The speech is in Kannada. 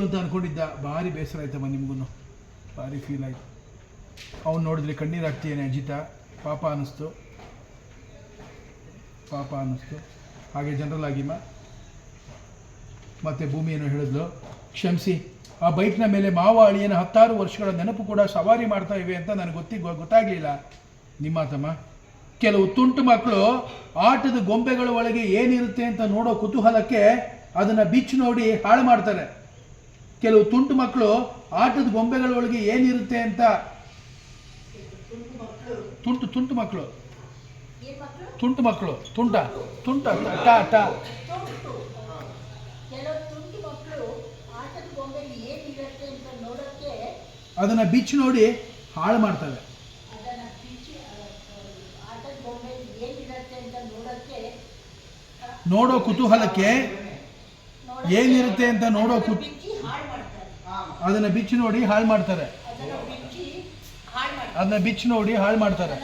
ಅಂತ ಅನ್ಕೊಂಡಿದ್ದ. ಭಾರಿ ಬೇಸರ ಆಯ್ತಮ್ಮ ನಿಮಗೂ ಭಾರಿ ಫೀಲ್ ಆಯ್ತು. ಅವ್ನು ನೋಡಿದ್ರೆ ಕಣ್ಣೀರು ಹಾಕ್ತೀಯೇನೆ ಅಜಿತ. ಪಾಪ ಅನ್ನಿಸ್ತು. ಪಾಪ ಅನ್ನಿಸ್ತು. ಹಾಗೆ ಜನರಲ್ ಆಗಿಮ್ಮ ಮತ್ತೆ ಭೂಮಿ ಹೇಳಿದ್ಲು. ಕ್ಷಮಿಸಿ, ಆ ಬೈಕ್ನ ಮೇಲೆ ಮಾವ ಅಳಿಯನ ಹತ್ತಾರು ವರ್ಷಗಳ ನೆನಪು ಕೂಡ ಸವಾರಿ ಮಾಡ್ತಾ ಇವೆ ಅಂತ ನನಗೆ ಗೊತ್ತಿ ಗೊತ್ತಾಗಲಿಲ್ಲ. ನಿಮ್ಮ ತಮ್ಮ ಕೆಲವು ತುಂಟು ಮಕ್ಕಳು ಆಟದ ಗೊಂಬೆಗಳ ಒಳಗೆ ಏನಿರುತ್ತೆ ಅಂತ ನೋಡೋ ಕುತೂಹಲಕ್ಕೆ ಅದನ್ನ ಬಿಚ್ಚು ನೋಡಿ ಹಾಳು ಮಾಡ್ತಾರೆ. ಕೆಲವು ತುಂಟು ಮಕ್ಕಳು ಆಟದ ಬೊಂಬೆಗಳ ಒಳಗೆ ಏನಿರುತ್ತೆ ಅಂತ? ತುಂಟು ತುಂಟು ಮಕ್ಕಳು. ತುಂಟು ಮಕ್ಕಳು. ತುಂಟ. ತುಂಟ. ಟಾ ಟಾ ಅದನ್ನ ಬಿಚ್ಚಿ ನೋಡಿ ಹಾಳು ಮಾಡ್ತವೆ. ನೋಡೋ ಕುತೂಹಲಕ್ಕೆ ಏನಿರುತ್ತೆ ಅಂತ ನೋಡೋ ಕುತ್ ಅದನ್ನ ಬಿಚ್ಚಿ ನೋಡಿ ಹಾಳು ಮಾಡ್ತಾರೆ. ಅದನ್ನ ಬಿಚ್ಚಿ ನೋಡಿ ಹಾಳು ಮಾಡ್ತಾರೆ.